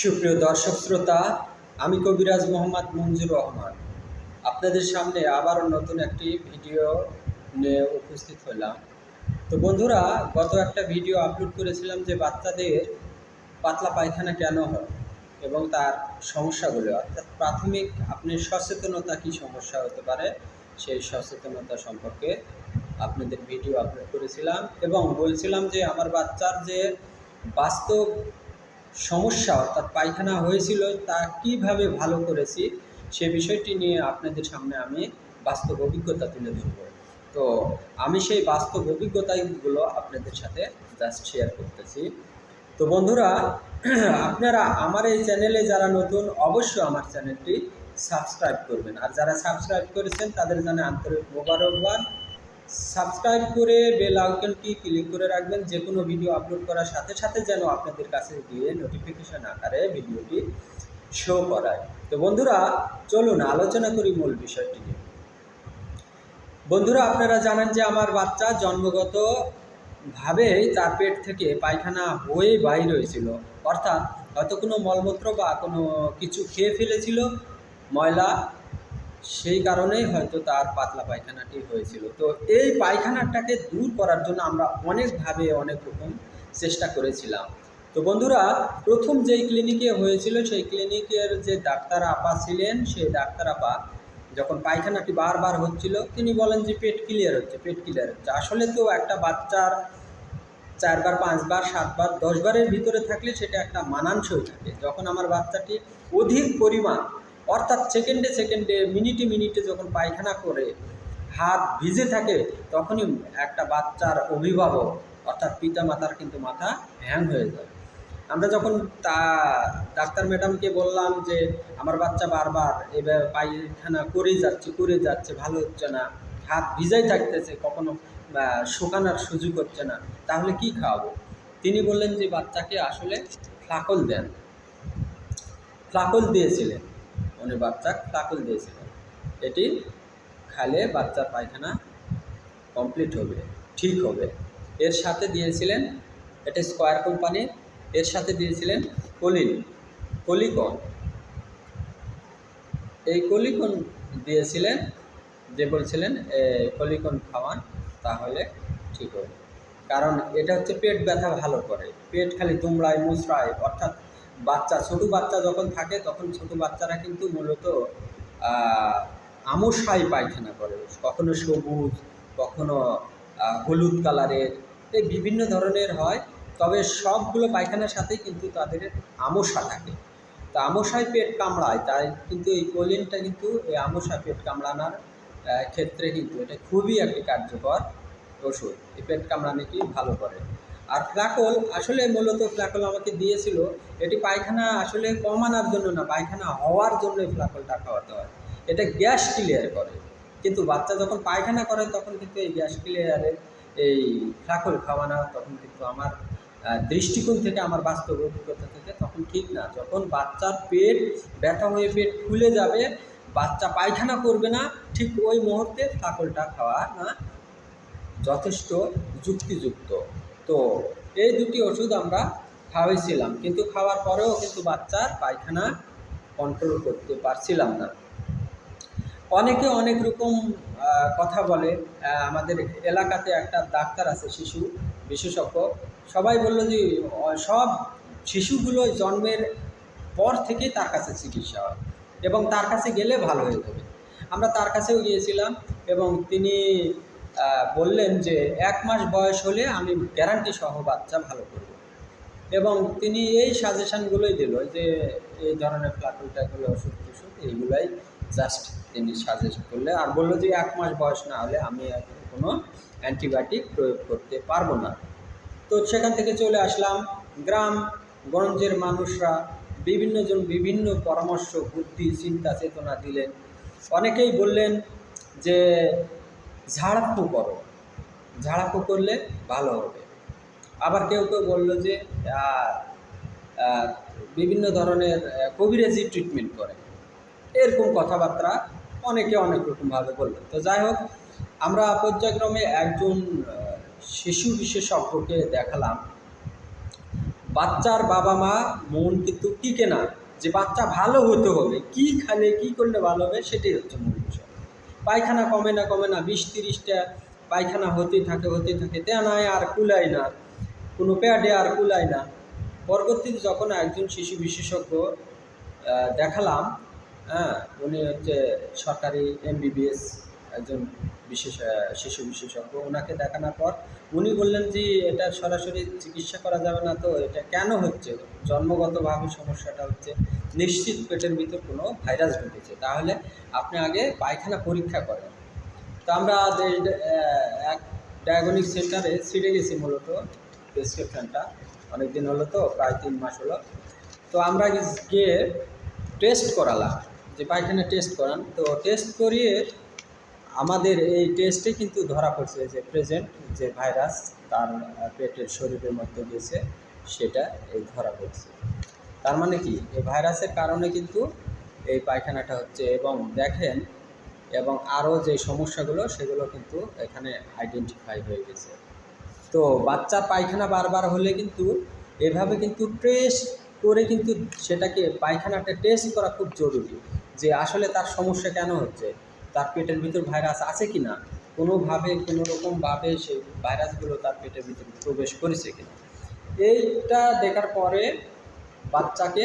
সুপ্রিয় দর্শক শ্রোতা, আমি কবিরাজ মোহাম্মদ মঞ্জুর রহমান। আপনাদের সামনে আবারও নতুন একটি ভিডিও নিয়ে উপস্থিত হলাম। তো বন্ধুরা, গত একটা ভিডিও আপলোড করেছিলাম যে বাচ্চাদের পাতলা পায়খানা কেন হয় এবং তার সমস্যাগুলো। অর্থাৎ প্রাথমিক আপনি সচেতনতা কী সমস্যা হতে পারে, সেই সচেতনতা সম্পর্কে আপনাদের ভিডিও আপলোড করেছিলাম এবং বলছিলাম যে আমার বাচ্চার যে বাস্তব সমস্যা, অর্থাৎ পায়খানা হয়েছিল, তা কীভাবে ভালো করেছি, সে বিষয়টি নিয়ে আপনাদের সামনে আমি বাস্তব অভিজ্ঞতা তুলে ধরব। তো আমি সেই বাস্তব অভিজ্ঞতাগুলো আপনাদের সাথে জাস্ট শেয়ার করতেছি। তো বন্ধুরা, আপনারা আমার এই চ্যানেলে যারা নতুন, অবশ্যই আমার চ্যানেলটি সাবস্ক্রাইব করবেন। আর যারা সাবস্ক্রাইব করেছেন, তাদের জানে আন্তরিক মোবারকবাদ। সাবস্ক্রাইব করে বেল আইকনটি ক্লিক করে রাখবেন। যে কোনো ভিডিও আপলোড করার সাথে সাথে যেন আপনাদের কাছে গিয়ে নোটিফিকেশন আকারে ভিডিওটি শো করায়। তো বন্ধুরা, চলুন আলোচনা করি মূল বিষয়টি বন্ধুরা, আপনারা জানেন যে আমার বাচ্চা জন্মগত ভাবেই তার পেট থেকে পায়খানা হয়ে বাইর হয়েছিল। অর্থাৎ হয়তো কোনো মলমূত্র বা কোনো কিছু খেয়ে ফেলেছিল, ময়লা সেই কারণেই হয়তো তার পাতলা পায়খানাটি হয়েছিল। তো এই পায়খানাটাকে দূর করার জন্য আমরা অনেকভাবে অনেক রকম চেষ্টা করেছিলাম। তো বন্ধুরা, প্রথম যেই ক্লিনিকে হয়েছিল, সেই ক্লিনিকের যে ডাক্তার আপা ছিলেন, সেই ডাক্তার আপা যখন পায়খানাটি বারবার হচ্ছিল, তিনি বলেন যে, পেট ক্লিয়ার হচ্ছে, পেট ক্লিয়ার হচ্ছে। আসলে তো একটা বাচ্চার চারবার, পাঁচবার, সাতবার, দশবারের ভিতরে থাকলে সেটা একটা মানানসই থাকে। যখন আমার বাচ্চাটি অধিক পরিমাণ অর্থাৎ সেকেন্ডে সেকেন্ডে, মিনিটে মিনিটে যখন পায়খানা করে, হাত ভিজে থাকে, তখনই একটা বাচ্চার অভিভাবক, অর্থাৎ পিতা মাতার কিন্তু মাথা হ্যাং হয়ে যায়। আমরা যখন তা, ডাক্তার ম্যাডামকে বললাম যে, আমার বাচ্চা বারবার এবার পায়খানা করেই যাচ্ছে, করে যাচ্ছে, ভালো হচ্ছে না, হাত ভিজাই থাকতেছে, কখনো শুকানোর সুযোগ হচ্ছে না, তাহলে কি খাওয়াবো? তিনি বললেন যে, বাচ্চাকে আসলে ফ্লাকল দেন। ফ্লাকল দিয়েছিলেন। উনি বাচ্চা ফ্লাকল দিয়েছিলেন এটি খালে বাচ্চার পায়খানা কমপ্লিট হবে, ঠিক হবে। এর সাথে দিয়েছিলেন এটা স্কোয়ার কোম্পানি, এর সাথে দিয়েছিলেন কলিন, কলিকন। এই কলিকন দিয়েছিলেন, যে বলছিলেন কলিকন খাওয়ান, তাহলে ঠিক হবে। কারণ এটা হচ্ছে পেট ব্যথা ভালো করে। পেট খালি দুমড়ায়, মুচড়ায়, অর্থাৎ বাচ্চা, ছোট বাচ্চা যখন থাকে, তখন ছোট বাচ্চারা কিন্তু মূলত আমসাই পায়খানা করে। কখনো সবুজ, কখনো হলুদ কালারের। এই বিভিন্ন ধরনের হয়, তবে সবগুলো পায়খানার সাথেই কিন্তু তাদের আমসা থাকে। তা আমসায় পেট কামড়ায়, তাই কিন্তু এই কোলিনটা কিন্তু, এই আমসা পেট কামড়ানোর ক্ষেত্রে কিন্তু এটা খুবই একটি কার্যকর ওষুধ। এই পেট কামড়ানিকে ভালো করে। আর ফ্ল্যাকল আসলে মূলত ফ্ল্যাকল আমাকে দিয়েছিল, এটি পায়খানা আসলে কমানোর জন্য না, পায়খানা হওয়ার জন্য ফ্ল্যাকলটা খাওয়াতে হয়। এটা গ্যাস ক্লিয়ার করে। কিন্তু বাচ্চা যখন পায়খানা করে, তখন কিন্তু এই গ্যাস ক্লিয়ারে এই ফ্ল্যাকল খাওয়ানো তখন কিন্তু আমার দৃষ্টিকোণ থেকে, আমার বাস্তব অভিজ্ঞতা থেকে তখন ঠিক না। যখন বাচ্চার পেট ব্যথা হয়ে পেট ফুলে যাবে, বাচ্চা পায়খানা করবে না, ঠিক ওই মুহূর্তে ফ্লাকলটা খাওয়া না যথেষ্ট যুক্তিযুক্ত। তো এই দুটি ওষুধ আমরা খাওয়াইছিলাম, কিন্তু খাওয়ার পরেও কিন্তু বাচ্চার পায়খানা কন্ট্রোল করতে পারছিলাম না। অনেকে অনেক রকম কথা বলে আমাদের এলাকাতে একটা ডাক্তার আছে, শিশু বিশেষজ্ঞ, সবাই বলল যে সব শিশুগুলো জন্মের পর থেকেই তার কাছে চিকিৎসা হয় এবং তার কাছে গেলে ভালো হয়ে যাবে। আমরা তার কাছেও গিয়েছিলাম এবং তিনি বললেন যে এক মাস বয়স হলে আমি গ্যারান্টি সহ বাচ্চা ভালো করব। এবং তিনি এই সাজেশানগুলোই দিল যে এই ধরনের টাইপের ওষুধ টষুধ এইগুলাই জাস্ট তিনি সাজেস্ট করলে। আর বলল যে এক মাস বয়স না হলে আমি কোনো অ্যান্টিবায়োটিক প্রয়োগ করতে পারব না। তো সেখান থেকে চলে আসলাম গ্রাম গঞ্জের মানুষরা বিভিন্নজন বিভিন্ন পরামর্শ, বুদ্ধি, চিন্তা, চেতনা দিলেন। অনেকেই বললেন যে ঝাড়ফু করো। ঝাড়ফু করলে ভালো হবে। আবার কেউ কেউ বলল যে বিভিন্ন ধরনের কবিরাজি ট্রিটমেন্ট করে। এরকম কথাবার্তা অনেকে অনেক রকমভাবে বলল। তো যাই হোক, আমরা পর্যায়ক্রমে একজন শিশু বিশেষজ্ঞকে দেখালাম। বাচ্চার বাবা মা মন কিন্তু টিকে না। যে বাচ্চা ভালো হতে হবে, কি খালে কি করলে ভালো হবে, সেটাই হচ্ছে মূল বিষয়। পায়খানা কমে না কমে না, বিশ তিরিশটা পায়খানা হতেই থাকে হতেই থাকে। তে নাই আর কুলায় না, কোনো প্যাডে আর কুলায় না। পরবর্তীতে যখন একজন শিশু বিশেষজ্ঞ দেখালাম হ্যাঁ উনি হচ্ছে সরকারি এমবিবিএস একজন বিশেষ শিশু বিশেষজ্ঞ ওনাকে দেখানোর পর উনি বললেন যে এটা সরাসরি চিকিৎসা করা যাবে না তো এটা কেন হচ্ছে? জন্মগতভাবে সমস্যাটা হচ্ছে। নিশ্চিত পেটের ভিতর কোনো ভাইরাস ঢুকেছে। তাহলে আপনি আগে পায়খানা পরীক্ষা করেন। তো আমরা এক ডায়াগনিক সেন্টারে ছিঁড়ে গেছি মূলত প্রেসক্রিপশনটা অনেক দিন হলো তো, প্রায় তিন মাস হলো। তো আমরা গিয়ে টেস্ট করালাম যে পায়খানা টেস্ট করান। তো টেস্ট করিয়ে আমাদের এই টেস্টে কিন্তু ধরা পড়ছে যে প্রেজেন্ট যে ভাইরাস তার পেটের শরীরের মধ্যে গেছে, সেটা এই ধরা পড়ছে। তার মানে কি? এই ভাইরাসের কারণে কিন্তু এই পায়খানাটা হচ্ছে এবং দেখেন, এবং আরও যে সমস্যাগুলো, সেগুলো কিন্তু এখানে আইডেন্টিফাই হয়ে গেছে। তো বাচ্চার পায়খানা বারবার হলে কিন্তু এভাবে কিন্তু টেস্ট করে কিন্তু সেটাকে পায়খানাটা টেস্ট করা খুব জরুরি যে আসলে তার সমস্যা কেন হচ্ছে। তার পেটের ভিতর ভাইরাস আছে কি না কোনোভাবে কোনো রকমভাবে ভাইরাসগুলো তার পেটের ভিতরে প্রবেশ করেছে কিনা। এইটা দেখার পরে বাচ্চাকে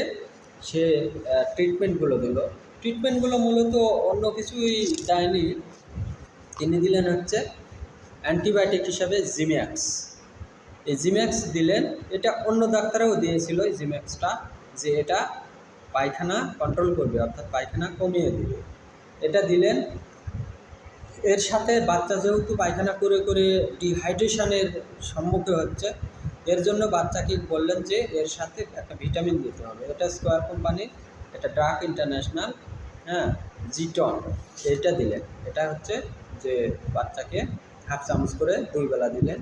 সে ট্রিটমেন্টগুলো দিল। ট্রিটমেন্টগুলো মূলত অন্য কিছুই দেয়নি। তিনি দিলেন হচ্ছে অ্যান্টিবায়োটিক হিসাবে জিম্যাক্স এই জিম্যাক্স দিলেন, এটা অন্য ডাক্তারেও দিয়েছিল এই জিম্যাক্সটা যে এটা পায়খানা কন্ট্রোল করবে, অর্থাৎ পায়খানা কমিয়ে দেবে। এটা দিলেন। এর সাথে বাচ্চা যেহেতু পায়খানা করে করে ডিহাইড্রেশনের সম্মুখীন হচ্ছে, এর জন্য বাচ্চাকে বললেন যে এর সাথে একটা ভিটামিন দিতে হবে। এটা স্কোয়ার কোম্পানি এটা ড্রাগ ইন্টারন্যাশনাল হ্যাঁ জিটন এটা দিলেন। এটা হচ্ছে যে বাচ্চাকে হাফ চামচ করে দুই বেলা দিলেন,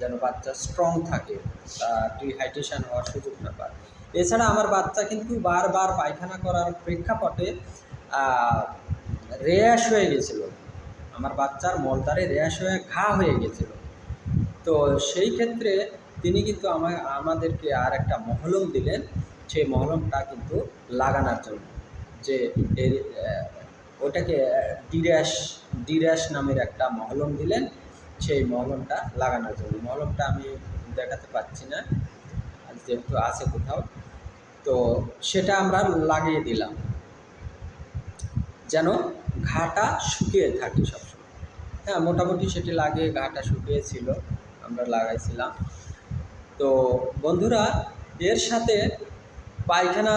যেন বাচ্চা স্ট্রং থাকে তার ডিহাইড্রেশন হওয়ার সুযোগ না পায়। এছাড়া আমার বাচ্চা কিন্তু বারবার পায়খানা করার প্রেক্ষাপটে র্যাশ হয়ে গেছিল। আমার বাচ্চার মলদারে র্যাশ হয়ে ঘা হয়ে গেছিল। তো সেই ক্ষেত্রে তিনি কিন্তু আমার আমাদেরকে আর একটা মহলম দিলেন। সেই মহলমটা কিন্তু লাগানোর জন্য। যে ওটাকে ডির্যাশ ডির্যাশ নামের একটা মহলম দিলেন। সেই মহলমটা লাগানোর জন্য। মহলমটা আমি দেখাতে পাচ্ছি না। যেহেতু আছে কোথাও। তো সেটা আমরা লাগিয়ে দিলাম। যেন ঘাটা শুকিয়ে থাকে সবসময়। হ্যাঁ মোটামুটি সেটি লাগিয়ে ঘাটা শুকিয়েছিল, আমরা লাগাইছিলাম। তো বন্ধুরা, এর সাথে পায়খানা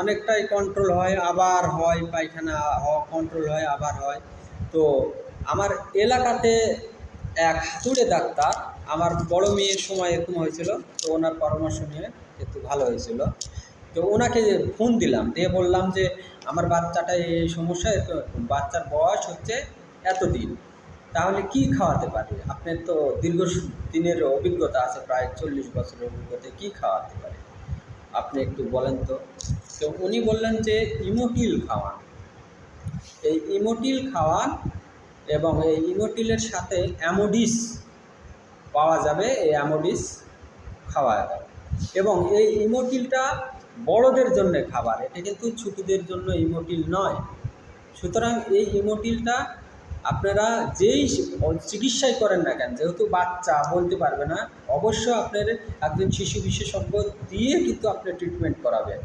অনেকটাই কন্ট্রোল হয়, আবার হয়, পায়খানা কন্ট্রোল হয়, আবার হয়। তো আমার এলাকাতে এক হাতুড়ে ডাক্তার, আমার বড় মেয়ের সময় এরকম হয়েছিল, তো ওনার পরামর্শ নিয়ে একটু ভালো হয়েছিল। তো ওনাকে ফোন দিলাম, দিয়ে বললাম যে, আমার বাচ্চাটা এই সমস্যা। বাচ্চার বয়স হচ্ছে এতদিন, তাহলে কি খাওয়াতে পারি? আপনার তো দীর্ঘ দিনের অভিজ্ঞতা আছে, প্রায় চল্লিশ বছরের অভিজ্ঞতা, কি খাওয়াতে পারি? আপনি একটু বলেন তো। তো উনি বললেন যে, ইমোটিল খাওয়ান। এই ইমোটিল খাওয়ান এবং এই ইমোটিলের সাথে অ্যামোডিস পাওয়া যাবে, এই অ্যামোডিস খাওয়া যাবে। এবং এই ইমোটিলটা বড়দের জন্য খাবার এটা কিন্তু ছোটদের জন্য ইমোটিল নয়। সুতরাং এই ইমোটিলটা আপনারা যেই চিকিৎসাই করেন না কেন, যেহেতু বাচ্চা বলতে পারবে না, অবশ্য আপনার একজন শিশু বিশেষজ্ঞ দিয়ে কিন্তু আপনি ট্রিটমেন্ট করাবেন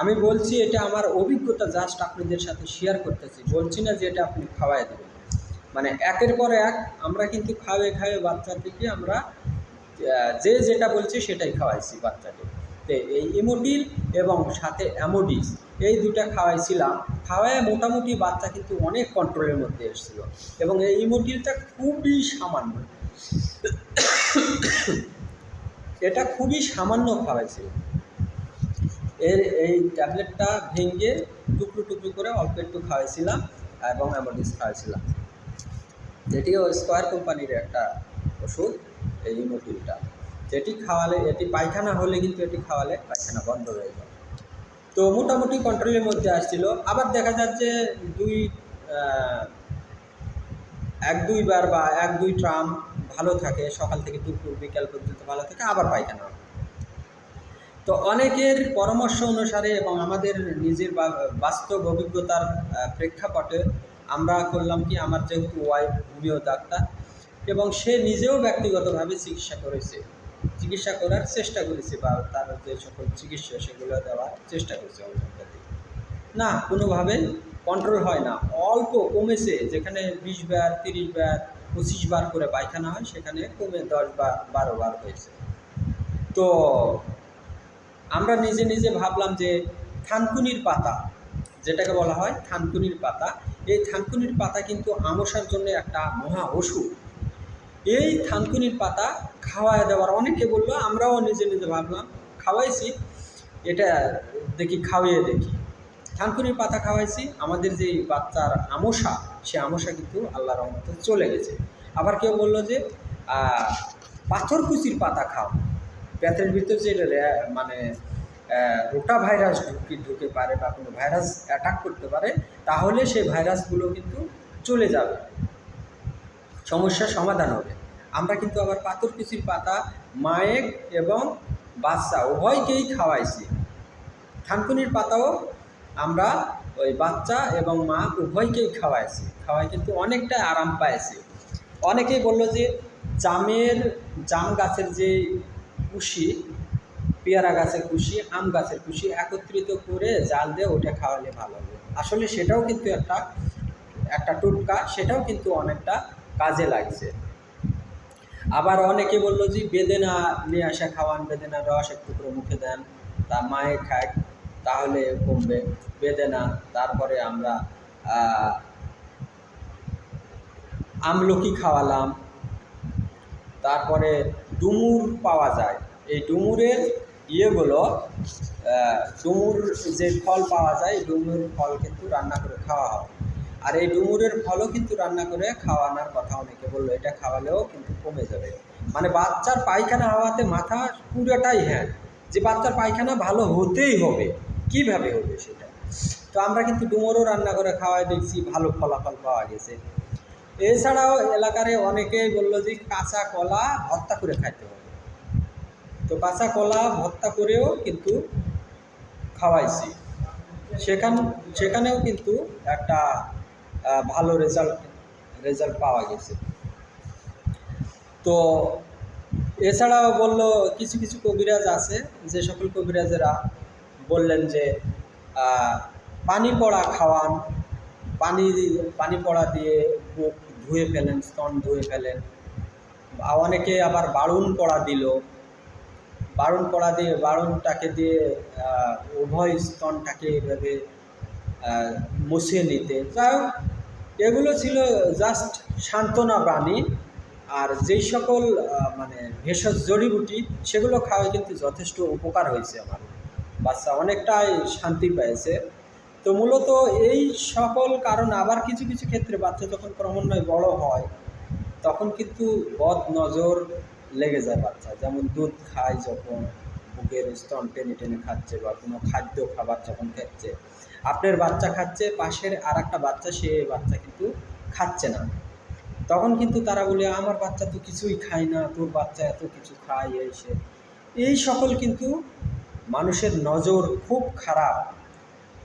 আমি বলছি এটা আমার অভিজ্ঞতা জাস্ট আপনাদের সাথে শেয়ার করতেছি, বলছি না যে এটা আপনি খাওয়াই দেবেন। মানে একের পর এক আমরা কিন্তু খাওয়ে খাওয়ে বাচ্চাদেরকে আমরা যে যেটা বলছি সেটাই খাওয়াইছি বাচ্চাকে তো এই ইমোটিল এবং সাথে অ্যামোডিস এই দুটা খাওয়াইছিলাম। খাওয়ায় মোটামুটি বাচ্চা কিন্তু অনেক কন্ট্রোলের মধ্যে এসেছিল। এবং এই ইমোটিলটা খুবই সামান্য। এটা খুবই সামান্য খাওয়াইছিল। এর এই ট্যাবলেটটা ভেঙে টুকরো টুকরো করে অল্প একটু খাওয়াইছিলাম এবং অ্যামোডিস খাওয়াইছিলাম। এটিও স্কোয়ার কোম্পানির একটা ওষুধ, এই ইমোটিলটা যেটি খাওয়ালে, এটি পায়খানা হলে কিন্তু এটি খাওয়ালে পায়খানা বন্ধ হয়ে যাবে তো মোটামুটি কন্ট্রোলের মধ্যে আসছিল। আবার দেখা যাচ্ছে দুই এক দুইবার বা এক দুই ট্রাম ভালো থাকে, সকাল থেকে দুপুর, বিকাল পর্যন্ত ভালো থাকে, আবার পায়খানা। তো অনেকের পরামর্শ অনুসারে এবং আমাদের নিজের বাস্তব অভিজ্ঞতার প্রেক্ষাপটে আমরা করলাম কি, আমার যেহেতু ওয়াইফ হোমিও ডাক্তার এবং সে নিজেও ব্যক্তিগতভাবে চিকিৎসা করেছে। চিকিৎসা করার চেষ্টা করেছে বা তার যে সকল চিকিৎসা, সেগুলো দেওয়ার চেষ্টা করেছে হোমিওপ্যাথি না কোনোভাবেই কন্ট্রোল হয় না। অল্প কমেছে, যেখানে বিশ বার, তিরিশ বার, পঁচিশ বার করে পায়খানা হয়, সেখানে কমে দশ বার বারো বার হয়েছে। তো আমরা নিজে নিজে ভাবলাম যে থানকুনির পাতা, যেটাকে বলা হয় থানকুনির পাতা, এই থানকুনির পাতা কিন্তু আমশার জন্য একটা মহা ওষুধ। এই থানকুনির পাতা খাওয়ায় দেওয়ার। অনেকে বলল, আমরাও নিজে নিজে ভাবলাম, খাওয়াইছি, এটা দেখি খাওয়িয়ে দেখি। থানকুনির পাতা খাওয়াইছি, আমাদের যে বাচ্চার আমশা, সে আমশা কিন্তু আল্লাহ রহমতে চলে গেছে। আবার কেউ বলল যে পাথরকুচির পাতা খাও। পেটের ভিতর যে মানে রোটা ভাইরাস ঢুকে ঢুকে পারে বা কোনো ভাইরাস অ্যাটাক করতে পারে, তাহলে সেই ভাইরাসগুলো কিন্তু চলে যাবে। সমস্যার সমাধান হবে। আমরা কিন্তু আবার পাথর পাথরকুচির পাতা, মায়ের এবং বাচ্চা উভয়কেই খাওয়াইছি। থানকুনির পাতাও আমরা ওই বাচ্চা এবং মা উভয়কেই খাওয়াইছি। খাওয়াই কিন্তু অনেকটা আরাম পাইছি। অনেকেই বলল যে জামের, জাম গাছের যে কুশি, পেয়ারা গাছের কুশি, আম গাছের কুশি একত্রিত করে জাল দিয়ে ওটা খাওয়ালে ভালো হবে। আসলে সেটাও কিন্তু একটা একটা টোটকা, সেটাও কিন্তু অনেকটা কাজে লাগছে। আবার অনেকে বলল যে, বেদেনা নিয়ে আসা খাওয়ান বেদেনার রস একটু করে মুখে দেন, তা মায়ে খায়, তাহলে কমবে। বেদেনা, তারপরে আমরা আমলকি খাওয়ালাম। তারপরে ডুমুর পাওয়া যায়। এই ডুমুরের ইয়েগুলো ডুমুর যে ফল পাওয়া যায়, ডুমুর ফল কিন্তু রান্না করে খাওয়া হয়। আর এই ডুমুরের ফলও কিন্তু রান্না করে খাওয়ানোর কথা অনেকে বলল, এটা খাওয়ালেও কিন্তু কমে যাবে। মানে বাচ্চার পায়খানা হওয়াতে মাথা পুরোটাই হ্যাঁ যে বাচ্চার পায়খানা ভালো হতেই হবে, কীভাবে হবে সেটা? তো আমরা কিন্তু ডুমুরও রান্না করে খাওয়াই দেখছি, ভালো ফলাফল পাওয়া গেছে। এছাড়াও এলাকারে অনেকেই বলল যে কাঁচা কলা ভর্তা করে খাইতে হবে। তো কাঁচা কলা ভর্তা করেও কিন্তু খাওয়াইছি। সেখান সেখানেও কিন্তু একটা ভালো রেজাল্ট রেজাল্ট পাওয়া গেছে। তো এছাড়াও বলল কিছু কিছু কবিরাজ আছে যে সকল কবিরাজেরা বললেন যে পানি পড়া খাওয়ান পানি পানি পড়া দিয়ে বুক ধুয়ে ফেলেন স্তন ধুয়ে ফেলেন। অনেকে আবার বারুণ পড়া দিল। বারুণ পড়া দিয়ে বারুণটাকে দিয়ে উভয় স্তনটাকে এভাবে আহ, মুছে নিতে। যাই হোক এগুলো ছিল জাস্ট সান্ত্বনা বাণী আর যেই সকল মানে ভেষজ জড়িবুটি, সেগুলো খাওয়ায় কিন্তু যথেষ্ট উপকার হয়েছে আমার। বাচ্চা অনেকটাই শান্তি পেয়েছে। তো মূলত এই সকল কারণ আবার কিছু কিছু ক্ষেত্রে বাচ্চা যখন ক্রমান্বয়ে বড় হয়, তখন কিন্তু বদ নজর লেগে যায় বাচ্চা। যেমন দুধ খায় যখন, বুকের স্তন টেনে টেনে খাচ্ছে বা কোনো খাদ্য খাবার যখন খাচ্ছে। আপনার বাচ্চা খাচ্ছে, পাশের আর একটা বাচ্চা, সে বাচ্চা কিন্তু খাচ্ছে না। তখন কিন্তু তারা বলে, আমার বাচ্চা তো কিছুই খায় না, তোর বাচ্চা এত কিছু খায়, এই সে। এই সকল কিন্তু মানুষের নজর খুব খারাপ।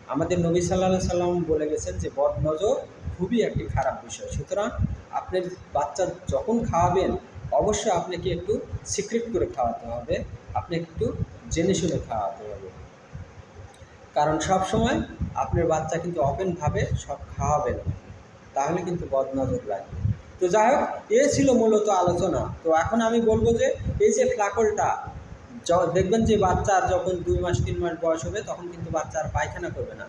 আমাদের নবী সাল্লাহ সাল্লাম বলে গেছেন যে বদ নজর খুবই একটি খারাপ বিষয়। সুতরাং আপনার বাচ্চা যখন খাওয়াবেন, অবশ্যই আপনাকে একটু সিক্রেট করে খাওয়াতে হবে। আপনাকে একটু জেনে শুনে খাওয়াতে হবে। কারণ সব সময় আপনার বাচ্চা কিন্তু ওপেনভাবে সব খাওয়াবেন। তাহলে কিন্তু বদনজর লাগবে তো যাই হোক, এ ছিল মূলত আলোচনা। তো এখন আমি বলব যে, এই যে ফ্লাকলটা দেখবেন যে বাচ্চার যখন দুই মাস, তিন মাস বয়স হবে, তখন কিন্তু বাচ্চা আর পায়খানা করবে না।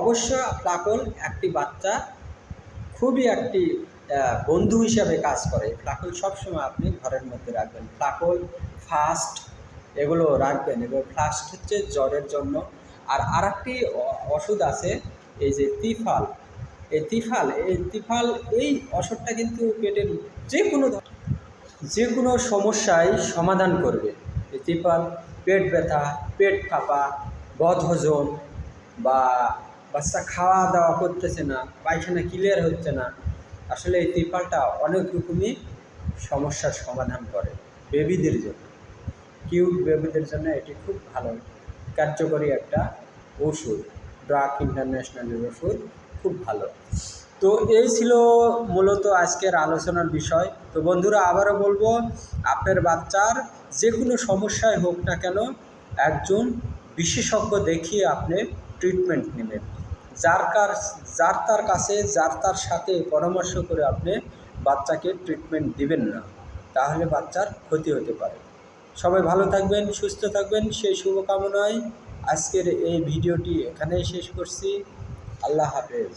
অবশ্য ফ্লাকল একটি বাচ্চা খুবই একটি বন্ধু হিসাবে কাজ করে। ফ্লাকল সবসময় আপনি ঘরের মধ্যে রাখবেন। ফ্লাকল, ফাস্ট, এগুলো রাখবেন। এবং ফ্লাস্ট হচ্ছে জ্বরের জন্য আর আরেকটি ওষুধ আছে, এই যে তিফাল। এই তিফাল এই তিফাল, এই ওষুধটা কিন্তু পেটের যে কোনো যে কোনো সমস্যায় সমাধান করবে। এই তিফাল, পেট ব্যথা, পেট ফাঁপা, বদহজম বা বাচ্চা খাওয়া দাওয়া করতেছে না, পায়খানা ক্লিয়ার হচ্ছে না, আসলে এই তিরপালটা অনেক রকমই সমস্যার সমাধান করে বেবিদের জন্য। কিউট বেবিদের জন্য এটি খুব ভালো। কার্যকরী একটা ওষুধ ড্রাগ ইন্টারন্যাশনালের ওষুধ, খুব ভালো। তো এই ছিল মূলত আজকের আলোচনার বিষয়। তো বন্ধুরা, আবারও বলব, আপনার বাচ্চার যে কোনো সমস্যায় হোক না কেন, একজন বিশেষজ্ঞ দেখিয়ে আপনি ট্রিটমেন্ট নেবেন। যার কার, যার তার কাছে, যার তার সাথে পরামর্শ করে আপনি বাচ্চাকে ট্রিটমেন্ট দিবেন না, তাহলে বাচ্চার ক্ষতি হতে পারে। সবাই ভালো থাকবেন, সুস্থ থাকবেন, সেই শুভকামনায় আজকের এই ভিডিওটি এখানেই শেষ করছি। আল্লাহ হাফেজ।